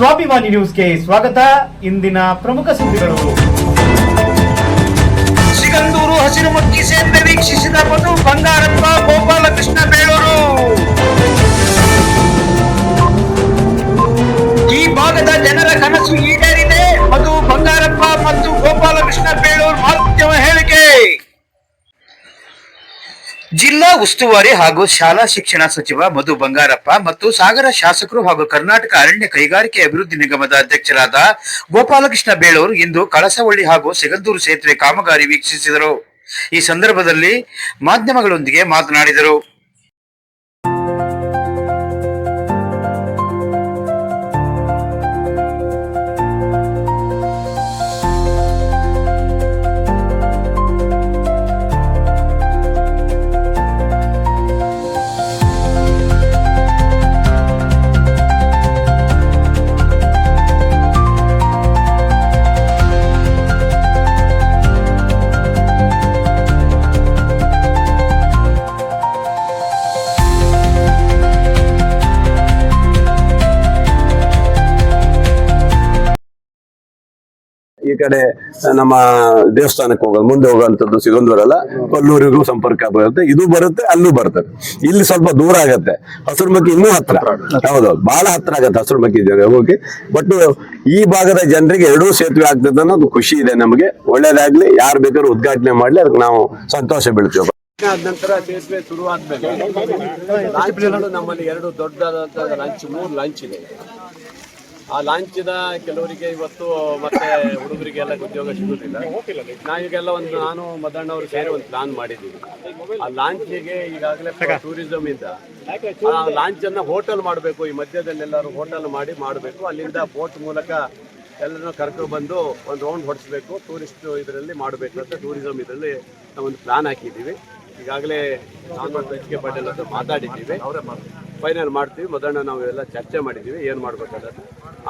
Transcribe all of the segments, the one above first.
ಸ್ವಾಭಿಮಾನಿ ನ್ಯೂಸ್ಗೆ ಸ್ವಾಗತ. ಇಂದಿನ ಪ್ರಮುಖ ಸುದ್ದಿಗಳು. ಸಿಗಂದೂರು ಹಸಿರು ಮುಕ್ಕಿ ಸೇತುವೆ ವೀಕ್ಷಿಸಿದ ಬಂಗಾರಪ್ಪ ಜಿಲ್ಲಾ ಉಸ್ತುವಾರಿ ಹಾಗೂ ಶಾಲಾ ಶಿಕ್ಷಣ ಸಚಿವ ಮಧು ಬಂಗಾರಪ್ಪ ಮತ್ತು ಸಾಗರ ಶಾಸಕರು ಹಾಗೂ ಕರ್ನಾಟಕ ಅರಣ್ಯ ಕೈಗಾರಿಕೆ ಅಭಿವೃದ್ಧಿ ನಿಗಮದ ಅಧ್ಯಕ್ಷರಾದ ಗೋಪಾಲಕೃಷ್ಣ ಬೇಳೂರು ಇಂದು ಕಳಸವಳ್ಳಿ ಹಾಗೂ ಸಿಗಂದೂರು ಸೇತುವೆ ಕಾಮಗಾರಿ ವೀಕ್ಷಿಸಿದರು. ಈ ಸಂದರ್ಭದಲ್ಲಿ ಮಾಧ್ಯಮಗಳೊಂದಿಗೆ ಮಾತನಾಡಿದರು. ಈ ಕಡೆ ನಮ್ಮ ದೇವಸ್ಥಾನಕ್ಕೆ ಹೋಗೋದು, ಮುಂದೆ ಹೋಗುವಂಥದ್ದು ಸಿಗಂದೂರಲ್ಲ ಕೊಲ್ಲೂರಿಗೂ ಸಂಪರ್ಕ ಬರುತ್ತೆ, ಇದು ಬರುತ್ತೆ, ಅಲ್ಲೂ ಬರ್ತದೆ. ಇಲ್ಲಿ ಸ್ವಲ್ಪ ದೂರ ಆಗತ್ತೆ ಹಸುರುಮಕ್ಕಿ ಇನ್ನೂ ಹತ್ರ. ಹೌದೌದು ಬಹಳ ಹತ್ರ ಆಗತ್ತೆ ಹಸುರುಮಕ್ಕಿ ಹೋಗಿ. ಬಟ್ ಈ ಭಾಗದ ಜನರಿಗೆ ಎರಡೂ ಸೇತುವೆ ಆಗ್ತದೆ ಅನ್ನೋದು ಖುಷಿ ಇದೆ ನಮಗೆ. ಒಳ್ಳೇದಾಗ್ಲಿ, ಯಾರು ಬೇಕಾದ್ರೂ ಉದ್ಘಾಟನೆ ಮಾಡ್ಲಿ, ಅದಕ್ಕೆ ನಾವು ಸಂತೋಷ ಬೀಳ್ತೀವಿ. ಆದ ನಂತರ ಸೇತುವೆ ನಮ್ಮಲ್ಲಿ ಎರಡು ದೊಡ್ಡದಾದಂತಹ ಲಂಚ್, ಮೂರು ಲಂಚ್ ಇದೆ. ಆ ಲಾಂಚಿನ ಕೆಲವರಿಗೆ ಇವತ್ತು ಮತ್ತೆ ಹುಡುಗರಿಗೆಲ್ಲ ಉದ್ಯೋಗ ಸಿಗುದಿಲ್ಲ ನಾವೀಗೆಲ್ಲ ಒಂದು ನಾನು ಮದಣ್ಣ ಅವರು ಸೇರಿ ಒಂದು ಪ್ಲಾನ್ ಮಾಡಿದ್ದೀವಿ. ಆ ಲಾಂಚಿಗೆ ಈಗಾಗಲೇ ಟೂರಿಸಂ ಇಂದ ಆ ಲಾಂಚ್ ಅನ್ನ ಹೋಟೆಲ್ ಮಾಡಬೇಕು ಈ ಮಧ್ಯದಲ್ಲಿ ಎಲ್ಲರೂ ಹೋಟೆಲ್ ಮಾಡಿ ಮಾಡಬೇಕು ಅಲ್ಲಿಂದ ಬೋಟ್ ಮೂಲಕ ಎಲ್ಲರನ್ನು ಕರ್ಕೊಂಡು ಬಂದು ಒಂದು ರೌಂಡ್ ಹೊಡಿಸ್ಬೇಕು ಟೂರಿಸ್ಟ್ ಇದರಲ್ಲಿ ಮಾಡಬೇಕು ಅಂತ ಟೂರಿಸಂ ಇದರಲ್ಲಿ ನಾವೊಂದು ಒಂದು ಪ್ಲಾನ್ ಹಾಕಿದ್ದೀವಿ. ಈಗಾಗಲೇ ನಾನು ಮತ್ತು ಎಚ್ ಕೆ ಪಾಟೀಲ್ ಹತ್ರ ಮಾತಾಡಿದ್ದೀವಿ. ಫೈನಲ್ ಮಾಡ್ತೀವಿ ಮೊದಲ ನಾವು ಎಲ್ಲ ಚರ್ಚೆ ಮಾಡಿದ್ದೀವಿ ಏನು ಮಾಡ್ಬೇಕಂತ.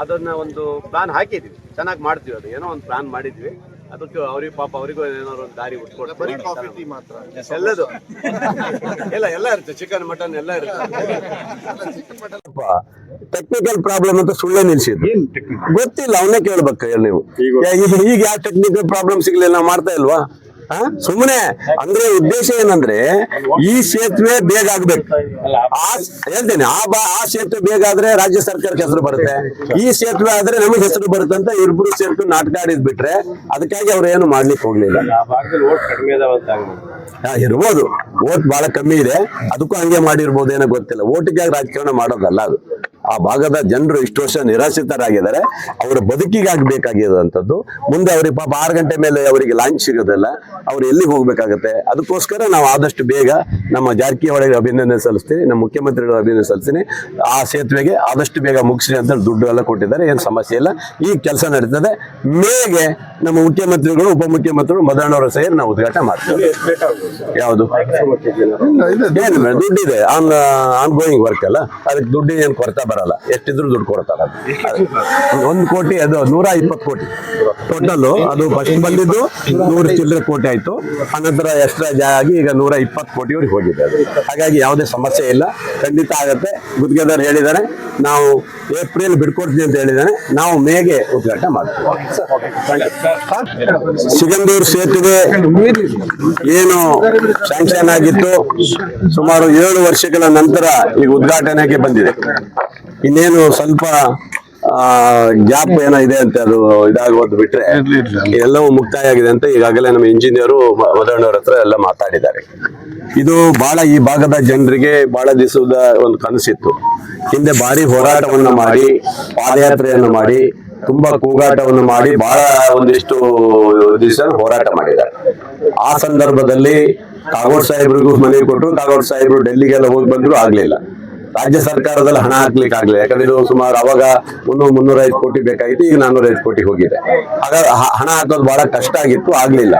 ಅದನ್ನ ಒಂದು ಪ್ಲಾನ್ ಹಾಕಿದ್ದೀವಿ ಚೆನ್ನಾಗಿ ಮಾಡ್ತೀವಿ ಅದು. ಏನೋ ಒಂದು ಪ್ಲಾನ್ ಮಾಡಿದ್ವಿ. ಅದಕ್ಕೆ ಅವ್ರಿಗೆ ಪಾಪ ಅವರಿಗೂ ಏನಾದ್ರು ಒಂದು ದಾರಿ ಉಟ್ಕೊಡ್ತಾರೆ ಎಲ್ಲದು. ಎಲ್ಲ ಎಲ್ಲ ಇರುತ್ತೆ. ಚಿಕನ್ ಮಟನ್ ಎಲ್ಲ ಇರುತ್ತೆ. ಟೆಕ್ನಿಕಲ್ ಪ್ರಾಬ್ಲಮ್ ಅಂತ ಸುಳ್ಳೆ ನಿಲ್ಸಿದ್ರು ಗೊತ್ತಿಲ್ಲ ಅವನ್ನೇ ಕೇಳ್ಬೇಕು ನೀವು. ಈಗ ಈಗ ಯಾವ ಟೆಕ್ನಿಕಲ್ ಪ್ರಾಬ್ಲಮ್ ಸಿಗ್ಲಿಲ್ಲ ನಾವು ಮಾಡ್ತಾ ಇಲ್ವಾ? ಸುಮ್ಮನೆ ಅಂದ್ರೆ ಉದ್ದೇಶ ಏನಂದ್ರೆ ಈ ಸೇತುವೆ ಬೇಗ ಆಗ್ಬೇಕು. ಆ ಹೇಳ್ತೇನೆ ಆ ಬಾ ಆ ಸೇತುವೆ ಬೇಗ ಆದ್ರೆ ರಾಜ್ಯ ಸರ್ಕಾರಕ್ಕೆ ಹೆಸರು ಬರುತ್ತೆ. ಈ ಸೇತುವೆ ಆದ್ರೆ ನಮಗೆ ಹೆಸರು ಬರುತ್ತೆ ಅಂತ ಇಬ್ರು ಸೇರ್ತು ನಾಟಕ ಆಡಿದ್ ಬಿಟ್ರೆ ಅದಕ್ಕಾಗಿ ಅವ್ರು ಏನು ಮಾಡ್ಲಿಕ್ಕೆ ಹೋಗ್ಲಿಲ್ಲ. ಇರ್ಬೋದು ಓಟ್ ಬಹಳ ಕಮ್ಮಿ ಇದೆ. ಅದಕ್ಕೂ ಹಂಗೆ ಮಾಡಿರ್ಬೋದು ಏನೋ ಗೊತ್ತಿಲ್ಲ. ಓಟಿಗಾಗಿ ರಾಜಕಾರಣ ಮಾಡೋದಲ್ಲ ಅದು. ಆ ಭಾಗದ ಜನರು ಇಷ್ಟು ವರ್ಷ ನಿರಾಶ್ರಿತರಾಗಿದ್ದಾರೆ. ಅವರ ಬದುಕಿಗಾಗಿ ಬೇಕಾಗಿರುವಂಥದ್ದು. ಮುಂದೆ ಅವ್ರಿಗೆ ಪಾಪ ಆರು ಗಂಟೆ ಮೇಲೆ ಅವರಿಗೆ ಲಾಂಚ್ ಸಿಗೋದಿಲ್ಲ. ಅವ್ರು ಎಲ್ಲಿ ಹೋಗ್ಬೇಕಾಗತ್ತೆ? ಅದಕ್ಕೋಸ್ಕರ ನಾವು ಆದಷ್ಟು ಬೇಗ ನಮ್ಮ ಜಾರಕಿಹೊಳಿಗೆ ಅಭಿನಂದನೆ ಸಲ್ಲಿಸ್ತೀನಿ. ನಮ್ಮ ಮುಖ್ಯಮಂತ್ರಿಗಳು ಅಭಿನಂದನೆ ಸಲ್ಲಿಸ್ತೀನಿ. ಆ ಸೇತುವೆಗೆ ಆದಷ್ಟು ಬೇಗ ಮುಗಿಸಿ ಅಂತ ದುಡ್ಡು ಎಲ್ಲ ಕೊಟ್ಟಿದ್ದಾರೆ. ಏನು ಸಮಸ್ಯೆ ಇಲ್ಲ. ಈ ಕೆಲಸ ನಡೀತದೆ. ಮೇಗೆ ನಮ್ಮ ಮುಖ್ಯಮಂತ್ರಿಗಳು ಉಪಮುಖ್ಯಮಂತ್ರಿಗಳು ಮದಣ್ಣವರು ಸೇರಿ ನಾವು ಉದ್ಘಾಟನೆ ಮಾಡ್ತೀವಿ. ಯಾವುದು? ದುಡ್ಡಿದೆ. ಆನ್ ಆನ್ ಗೋಯಿಂಗ್ ವರ್ಕ್ ಅಲ್ಲ. ಅದಕ್ಕೆ ದುಡ್ಡಿನ ಏನು ಕೊರತೆ ಬರಲ್ಲ. ಎಷ್ಟಿದ್ರು ದುಡ್ಡು ಕೊಡ್ತಾರೆ ಅದು. ಒಂದು ಕೋಟಿ ಅದು ನೂರ ಇಪ್ಪತ್ತು ಕೋಟಿ. ಟೋಟಲ್ ಅದು ಫಸ್ಟ್ ಬಂದಿದ್ದು ನೂರು ಚಿಲ್ಲರೆ ಕೋಟಿ ಆಯ್ತು. ಅನಂತರ ಎಕ್ಸ್ಟ್ರಾ ಆಗಿ ಈಗ ನೂರ ಇಪ್ಪತ್ತು ಕೋಟಿವರೆಗೆ ಹೋಗಿದೆ ಅದು. ಹಾಗಾಗಿ ಯಾವುದೇ ಸಮಸ್ಯೆ ಇಲ್ಲ. ಖಂಡಿತ ಆಗತ್ತೆ. ಗುತ್ತಿಗೆದಾರ್ ಹೇಳಿದ್ದಾರೆ ನಾವು ಏಪ್ರಿಲ್ ಬಿಡ್ಕೊಡ್ತೀನಿ ಅಂತ ಹೇಳಿದ್ದಾನೆ ನಾವು ಮೇಗೆ ಉದ್ಘಾಟನೆ ಮಾಡ್ತೀವಿ. ಸಿಗಂದೂರು ಸೇತುವೆ ಏನು ಸ್ಯಾಂಕ್ಷನ್ ಆಗಿತ್ತು ಸುಮಾರು ಏಳು ವರ್ಷಗಳ ನಂತರ ಈಗ ಉದ್ಘಾಟನೆಗೆ ಬಂದಿದೆ. ಇನ್ನೇನು ಸ್ವಲ್ಪ ಗ್ಯಾಪ್ ಏನೋ ಇದೆ ಅಂತ ಅದು ಇದಾಗೋದು ಬಿಟ್ರೆ ಎಲ್ಲವೂ ಮುಕ್ತಾಯ ಆಗಿದೆ ಅಂತ ಈಗಾಗಲೇ ನಮ್ಮ ಇಂಜಿನಿಯರು ಮದಣ್ಣವ್ರ ಹತ್ರ ಎಲ್ಲ ಮಾತಾಡಿದ್ದಾರೆ. ಇದು ಬಹಳ ಈ ಭಾಗದ ಜನರಿಗೆ ಬಹಳ ದಿವಸದ ಒಂದು ಕನಸಿತ್ತು. ಹಿಂದೆ ಭಾರಿ ಹೋರಾಟವನ್ನು ಮಾಡಿ ಪಾದಯಾತ್ರೆಯನ್ನು ಮಾಡಿ ತುಂಬಾ ಕೂಗಾಟವನ್ನು ಮಾಡಿ ಬಹಳ ಒಂದಿಷ್ಟು ದಿವಸ ಹೋರಾಟ ಮಾಡಿದ್ದಾರೆ. ಆ ಸಂದರ್ಭದಲ್ಲಿ ಕಾಗೋಡ್ ಸಾಹೇಬ್ರಿಗೂ ಮನೆ ಕೊಟ್ಟರು ಕಾಗೋಡ್ ಸಾಹೇಬ್ರು ಡೆಲ್ಲಿಗೆಲ್ಲ ಹೋಗಿ ಬಂದ್ರು ಆಗ್ಲಿಲ್ಲ. ರಾಜ್ಯ ಸರ್ಕಾರದಲ್ಲಿ ಹಣ ಹಾಕ್ಲಿಕ್ಕೆ ಆಗ್ಲಿಲ್ಲ ಯಾಕಂದ್ರೆ ಇದು ಸುಮಾರು ಅವಾಗ ಮುನ್ನೂರು ಮುನ್ನೂರೈದು ಕೋಟಿ ಬೇಕಾಗಿತ್ತು, ಈಗ ನಾನ್ನೂರೈದು ಕೋಟಿ ಹೋಗಿದೆ. ಆಗ ಹಣ ಹಾಕೋದು ಬಹಳ ಕಷ್ಟ ಆಗಿತ್ತು, ಆಗ್ಲಿಲ್ಲ.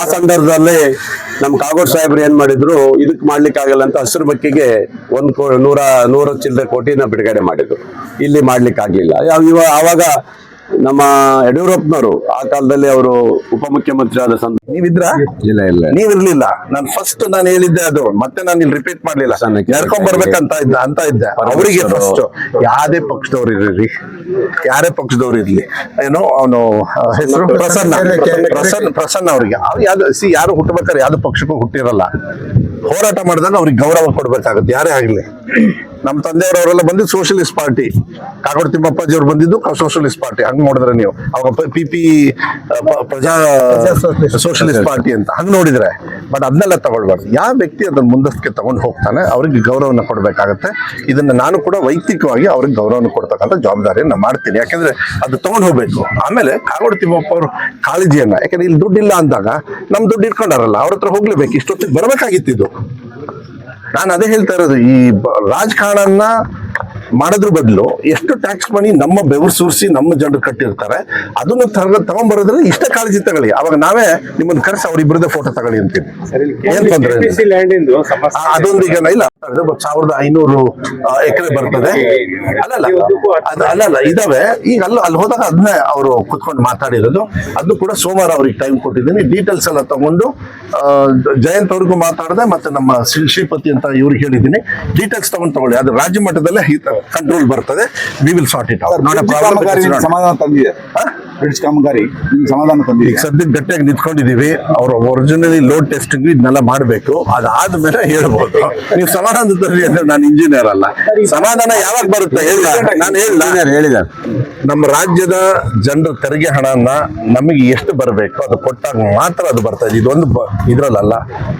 ಆ ಸಂದರ್ಭದಲ್ಲಿ ನಮ್ಮ ಕಾಗೋಡ್ ಸಾಹೇಬ್ರು ಏನ್ ಮಾಡಿದ್ರು, ಇದಕ್ ಮಾಡ್ಲಿಕ್ಕೆ ಆಗಲ್ಲ ಅಂತ ಹಸಿರು ಬಕ್ಕಿಗೆ ಒಂದ್ ನೂರ ನೂರ ಚಿಲ್ಲರೆ ಕೋಟಿನ ಬಿಡುಗಡೆ ಮಾಡಿದ್ರು. ಇಲ್ಲಿ ಮಾಡ್ಲಿಕ್ಕೆ ಆಗ್ಲಿಲ್ಲ ಯಾವ- ಇವಾಗ ಆವಾಗ ನಮ್ಮ ಯಡಿಯೂರಪ್ಪನವರು ಆ ಕಾಲದಲ್ಲಿ ಅವರು ಉಪಮುಖ್ಯಮಂತ್ರಿ ಆದ ಸಂದ ನೀವಿದ್ರ? ಇಲ್ಲ ಇಲ್ಲ. ನೀವಿರ್ಲಿಲ್ಲ. ನಾನು ಫಸ್ಟ್ ನಾನು ಹೇಳಿದ್ದೆ ಅದು. ಮತ್ತೆ ನಾನು ಇಲ್ಲಿ ರಿಪೀಟ್ ಮಾಡ್ಲಿಲ್ಲ. ನಡ್ಕೊಂಡ್ ಬರ್ಬೇಕಂತ ಇದ್ದ ಅಂತ ಇದ್ದೆ. ಅವರಿಗೆ ಫಸ್ಟ್ ಯಾವ್ದೇ ಪಕ್ಷದವ್ರು ಇರ್ರಿ. ಯಾರೇ ಪಕ್ಷದವ್ರು ಇರ್ಲಿ. ಏನೋ ಅವನು ಹೆಸರು? ಪ್ರಸನ್ನ. ಪ್ರಸನ್ನ. ಪ್ರಸನ್ನ ಅವ್ರಿಗೆ. ಅವ್ರು ಯಾವ್ದು ಸಿ ಯಾರು ಹುಟ್ಟಬೇಕಾದ್ರೆ ಯಾವ್ದು ಪಕ್ಷಕ್ಕೂ ಹುಟ್ಟಿರಲ್ಲ. ಹೋರಾಟ ಮಾಡಿದಾಗ ಅವ್ರಿಗೆ ಗೌರವ ಕೊಡ್ಬೇಕಾಗತ್ತೆ. ಯಾರೇ ಆಗ್ಲಿ. ನಮ್ಮ ತಂದೆಯವರವರೆಲ್ಲ ಬಂದಿದ್ದು ಸೋಷಿಯಲಿಸ್ಟ್ ಪಾರ್ಟಿ ಕಾಗೋಡು ತಿಮ್ಮಪ್ಪಾಜಿ ಅವ್ರು ಬಂದಿದ್ದು ಸೋಷಿಯಲಿಸ್ಟ್ ಪಾರ್ಟಿ ಹಂಗ್ ನೋಡಿದ್ರೆ ನೀವು. ಅವಾಗ P P Praja socialist party ಅಂತ. ಹಂಗ್ ನೋಡಿದ್ರೆ. ಬಟ್ ಅದನ್ನೆಲ್ಲ ತಗೊಳ್ಬಾರ್ದು. ಯಾವ ವ್ಯಕ್ತಿ ಅದನ್ನ ಮುಂದಕ್ಕೆ ತಗೊಂಡು ಹೋಗ್ತಾನೆ ಅವ್ರಿಗೆ ಗೌರವನ ಕೊಡಬೇಕಾಗತ್ತೆ. ಇದನ್ನ ನಾನು ಕೂಡ ವೈಯಕ್ತಿಕವಾಗಿ ಅವ್ರಿಗೆ ಗೌರವನ ಕೊಡ್ತಕ್ಕಂಥ ಜವಾಬ್ದಾರಿಯನ್ನ ಮಾಡ್ತೀನಿ. ಯಾಕಂದ್ರೆ ಅದು ತಗೊಂಡು ಹೋಗ್ಬೇಕು. ಆಮೇಲೆ ಕಾಗೋಡು ತಿಮ್ಮಪ್ಪ ಅವರು ಕಾಳಜಿಯನ್ನ ಯಾಕಂದ್ರೆ ಇಲ್ಲಿ ದುಡ್ಡಿಲ್ಲ ಅಂದಾಗ ನಮ್ ದುಡ್ಡು ಇಟ್ಕೊಂಡಾರಲ್ಲ ಅವ್ರ ಹತ್ರ ಹೋಗ್ಲೇಬೇಕು. ಇಷ್ಟೊತ್ತಿಗೆ ಬರ್ಬೇಕಾಗಿತ್ತು ಇದು. ನಾನು ಅದೇ ಹೇಳ್ತಾ ಇರೋದು ಈ ರಾಜಕಾರಣ ಮಾಡೋದ್ರ ಬದಲು ಎಷ್ಟು ಟ್ಯಾಕ್ಸ್ ಮನಿ ನಮ್ಮ ಬೆವರು ಸುರಿಸಿ ನಮ್ಮ ಜನರು ಕಟ್ಟಿರ್ತಾರೆ ಅದನ್ನ ತಗ ತಗೊಂಡ್ಬರೋದ್ರೆ ಇಷ್ಟ ಕಾಳಜಿ ತಗೊಳ್ಳಿ. ಅವಾಗ ನಾವೇ ನಿಮ್ಮನ್ನು ಕರೆಸಿ ಅವರಿಬ್ರದ ಫೋಟೋ ತಗೊಳ್ಳಿ ಅಂತೀವಿ. ಏನ್ ತೊಂದರೆ ಅದೊಂದು ಈಗ ಇಲ್ಲ. ಸಾವಿರದ ಐನೂರು ಎಕರೆ ಬರ್ತದೆ. ಅಲ್ಲಲ್ಲ ಅಲ್ಲ ಅಲ್ಲಲ್ಲ ಇದಾವೆ. ಈಗ ಅಲ್ಲ ಅಲ್ಲಿ ಹೋದಾಗ ಅದನ್ನೇ ಅವರು ಕುತ್ಕೊಂಡು ಮಾತಾಡಿರೋದು. ಅದು ಕೂಡ ಸೋಮವಾರ ಅವ್ರಿಗೆ ಟೈಮ್ ಕೊಟ್ಟಿದ್ದೀನಿ. ಡೀಟೇಲ್ಸ್ ಎಲ್ಲ ತಗೊಂಡು ಜಯಂತ್ ಅವ್ರಿಗೂ ಮಾತಾಡಿದೆ ಮತ್ತೆ ನಮ್ಮ ಶ್ರೀ- ಶ್ರೀಪತಿ ಅಂತ ಇವ್ರಿಗೆ ಹೇಳಿದ್ದೀನಿ. ಡೀಟೇಲ್ಸ್ ತಗೊಂಡು ತಗೊಳ್ಳಿ. ಅದು ರಾಜ್ಯ ಮಟ್ಟದಲ್ಲೇ ಕಂಟ್ರೋಲ್ ಬರ್ತದೆ. ವಿ ವಿಲ್ ಸಾರ್ಟ್ ಇಟ್ ನಿಮ್ಗೆ ಸಮಾಧಾನ ತಂದಿದೆ. ಬ್ರಿಡ್ಜ್ ಕಾಮಗಾರಿ ನಿಮ್ಗೆ ಸಮಾಧಾನ ತಂದಿದೆ. ಈಗ ಸದ್ಯಕ್ಕೆ ಗಟ್ಟಿಯಾಗಿ ನಿಂತ್ಕೊಂಡಿದೀವಿ ಅವ್ರ ಒರಿಜಿನಲಿ ಲೋಡ್ ಟೆಸ್ಟಿಂಗ್ ಇದನ್ನೆಲ್ಲ ಮಾಡಬೇಕು. ಅದಾದ್ಮೇಲೆ ಹೇಳ್ಬೋದು. ನೀವು ಸಮಾಧಾನ ತರಲಿ ಅಂದ್ರೆ ನಾನು ಇಂಜಿನಿಯರ್ ಅಲ್ಲ. ಸಮಾಧಾನ ಯಾವಾಗ ಬರುತ್ತೆ ಹೇಳ. ನಾನು ಹೇಳ. ಹೇಳಿದ ನಮ್ಮ ರಾಜ್ಯದ ಜನರ ತೆರಿಗೆ ಹಣನ ನಮಗೆ ಎಷ್ಟು ಬರಬೇಕು? ಅದು ಕೊಟ್ಟಾಗ ಮಾತ್ರ ಅದು ಬರ್ತಾ ಇದೆ. ಇದೊಂದು ಬ- ಇದ್ರಲ್ಲಲ್ಲ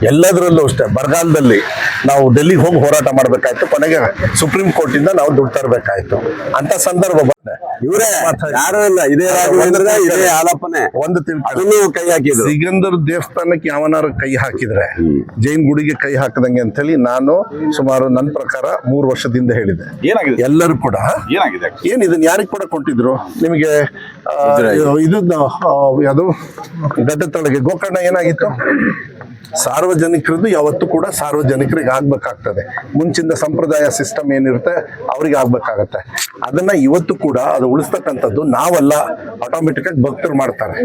ಎಲ್ಲದರಲ್ಲೂ ಅಷ್ಟೇ. ಬರಗಾಲದಲ್ಲಿ ನಾವು ಡೆಲ್ಲಿಗೆ ಹೋಗಿ ಹೋರಾಟ ಮಾಡಬೇಕಾಯ್ತು. ಕೊನೆಗೆ ಸುಪ್ರೀಂ ಕೋರ್ಟ್ ಇಂದ ನಾವು ದುಡ್ಡು ತರಬೇಕಾಯ್ತು. ಅಂತ ಸಂದರ್ಭ ಇವರೇ ಯಾರು ಇಲ್ಲ. ಇದೇ ರಾಘವೇಂದ್ರ ಇದೇ ಆಲಪ್ಪನೆ. ಒಂದು ಕೈ ಹಾಕಿದ್ರು. ಸಿಗಂದರ್ ದೇವಸ್ಥಾನಕ್ಕೆ ಯಾವನಾರು ಕೈ ಹಾಕಿದ್ರೆ ಜೈನ್ ಗುಡಿಗೆ ಕೈ ಹಾಕದಂಗೆ ಅಂತ ಹೇಳಿ ನಾನು ಸುಮಾರು ನನ್ನ ಪ್ರಕಾರ ಮೂರು ವರ್ಷದಿಂದ ಹೇಳಿದೆ. ಏನಾಗಿದೆ? ಎಲ್ಲರೂ ಕೂಡ ಏನಾಗಿದೆ? ಏನ್ ಇದನ್ನ ಯಾರಿಗೆ ಕೂಡ ಕೊಟ್ಟಿದ್ರು? ನಿಮಗೆ ಇದು ಯಾವುದು? ತಳಗೆ ಗೋಕರ್ಣ ಏನಾಗಿತ್ತು? ಸಾರ್ವಜನಿಕರದ್ದು ಯಾವತ್ತೂ ಕೂಡ ಸಾರ್ವಜನಿಕರಿಗೆ ಆಗ್ಬೇಕಾಗ್ತದೆ. ಮುಂಚಿನ ಸಂಪ್ರದಾಯ ಸಿಸ್ಟಮ್ ಏನಿರುತ್ತೆ ಅವ್ರಿಗೆ ಆಗ್ಬೇಕಾಗತ್ತೆ. ಅದನ್ನ ಇವತ್ತು ಕೂಡ ಅದು ಉಳಿಸ್ತಕ್ಕಂಥದ್ದು ನಾವಲ್ಲ ಆಟೋಮೆಟಿಕ್ ಆಗಿ ಭಕ್ತರು ಮಾಡ್ತಾರೆ.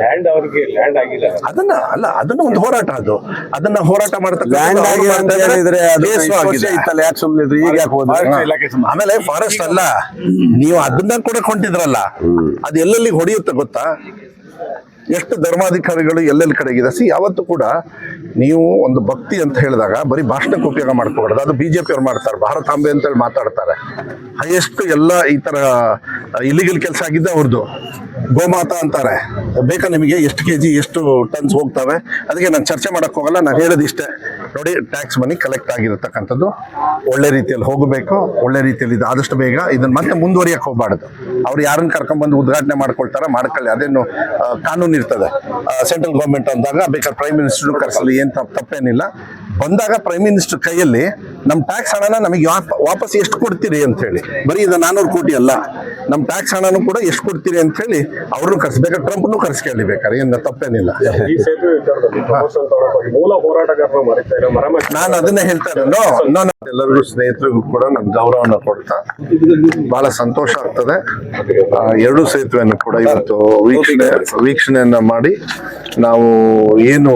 ಲ್ಯಾಂಡ್ ಅವ್ರಿಗೆ ಲ್ಯಾಂಡ್ ಆಗಿಲ್ಲ. ಅದನ್ನ ಅಲ್ಲ ಅದನ್ನ ಒಂದು ಹೋರಾಟ ಅದು. ಅದನ್ನ ಹೋರಾಟ ಆಮೇಲೆ ಫಾರೆಸ್ಟ್ ಅಲ್ಲ ನೀವು ಅದನ್ನ ಕೂಡ ಕೊಂಡಿದ್ರಲ್ಲ ಅದು ಎಲ್ಲೆಲ್ಲಿ ಹೊಡೆಯುತ್ತೆ ಗೊತ್ತಾ? ಎಷ್ಟು ಧರ್ಮಾಧಿಕಾರಿಗಳು ಎಲ್ಲೆಲ್ಲಿ ಕಡೆಗಿದೆ? ಸಿ, ಯಾವತ್ತು ಕೂಡ ನೀವು ಒಂದು ಭಕ್ತಿ ಅಂತ ಹೇಳಿದಾಗ ಬರೀ ಭಾಷಣಕ್ಕೆ ಉಪಯೋಗ ಮಾಡ್ಕೋಬಾರ್ದು. ಅದು ಬಿಜೆಪಿ ಅವ್ರು ಮಾಡ್ತಾರೆ. ಭಾರತಾಂಬೆ ಅಂತೇಳಿ ಮಾತಾಡ್ತಾರೆ. ಹೈಯೆಸ್ಟ್ ಎಲ್ಲ ಈ ತರ ಇಲಿಗಲ್ ಕೆಲಸ ಆಗಿದ್ದೆ ಅವ್ರದ್ದು ಗೋಮಾತಾ ಅಂತಾರೆ. ಬೇಕಾ ನಿಮಗೆ ಎಷ್ಟು ಕೆ ಜಿ ಎಷ್ಟು ಟನ್ಸ್ ಹೋಗ್ತವೆ? ಅದಕ್ಕೆ ನಾನು ಚರ್ಚೆ ಮಾಡಕ್ ಹೋಗಲ್ಲ, ನಾನು ಹೇಳೋದು ಇಷ್ಟೇ ನೋಡಿ, ಟ್ಯಾಕ್ಸ್ ಮನಿ ಕಲೆಕ್ಟ್ ಆಗಿರತಕ್ಕಂಥದ್ದು. ಒಳ್ಳೆ ರೀತಿಯಲ್ಲಿ ಹೋಗಬೇಕು, ಒಳ್ಳೆ ರೀತಿಯಲ್ಲಿ ಇದು ಆದಷ್ಟು ಬೇಗ ಇದನ್ನ ಮತ್ತೆ ಮುಂದುವರಿಯಕ್ಕೆ ಹೋಗಬಾರ್ದು. ಅವ್ರು ಯಾರನ್ನ ಕರ್ಕೊಂಡ್ಬಂದು ಉದ್ಘಾಟನೆ ಮಾಡ್ಕೊಳ್ತಾರೆ, ಮಾಡ್ಕೊಳ್ಳಿ. ಅದೇನು ಕಾನೂನು ಇರ್ತದೆ. ಸೆಂಟ್ರಲ್ ಗೌರ್ಮೆಂಟ್ ಅಂದಾಗ, ಬೇಕಾದ್ರೆ ಪ್ರೈಮ್ ಮಿನಿಸ್ಟರ್ ಕರೆಸಲು ಏನು ತಪ್ಪು ತಪ್ಪೇನಿಲ್ಲ. ಬಂದಾಗ ಪ್ರೈಮ್ ಮಿನಿಸ್ಟರ್ ಕೈಯಲ್ಲಿ ನಮ್ಮ ಟ್ಯಾಕ್ಸ್ ಹಣನ ನಮಗೆ ವಾಪ- ವಾಪಸ್ ಎಷ್ಟು ಕೊಡ್ತೀರಿ ಅಂತ ಹೇಳಿ ಬರೀ ಇದು ನಾನೂರು ಕೋಟಿ ಅಲ್ಲ. ನಮ್ಮ ಟ್ಯಾಕ್ಸ್ ಹಣನೂ ಕೂಡ ಎಷ್ಟು ಕೊಡ್ತೀರಿ ಅಂತ ಹೇಳಿ ಅವ್ರನ್ನೂ ಕರ್ಸಿ ಬೇಕಾದ್ರೆ ಟ್ರಂಪ್ನು ಕರ್ಸ್ಕೊಳ್ಳಿ ಬೇಕಾದ್ರೆ ಏನು ತಪ್ಪೇನಿಲ್ಲ ನಾನು ಅದನ್ನೇ ಹೇಳ್ತಾ ನಾನು ಎಲ್ಲರಿಗೂ ಸ್ನೇಹಿತರಿಗೂ ಕೂಡ ನಾನು ಗೌರವನ ಕೊಡ್ತಾ. ಬಹಳ ಸಂತೋಷ ಆಗ್ತದೆ. ಎರಡು ಸೇತುವೆಯನ್ನು ಕೂಡ ಇವತ್ತು ವೀಕ್ಷಣೆ ವೀಕ್ಷಣೆಯನ್ನ ಮಾಡಿ ನಾವು ಏನು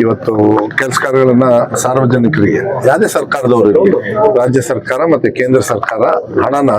ಇವತ್ತು ಕೆಲಸ ಕಾರ್ಯಗಳನ್ನ ಸಾರ್ವಜನಿಕರಿಗೆ ಯಾವುದೇ ಸರ್ಕಾರದವರು ರಾಜ್ಯ ಸರ್ಕಾರ ಮತ್ತೆ ಕೇಂದ್ರ ಸರ್ಕಾರ ಹಣನ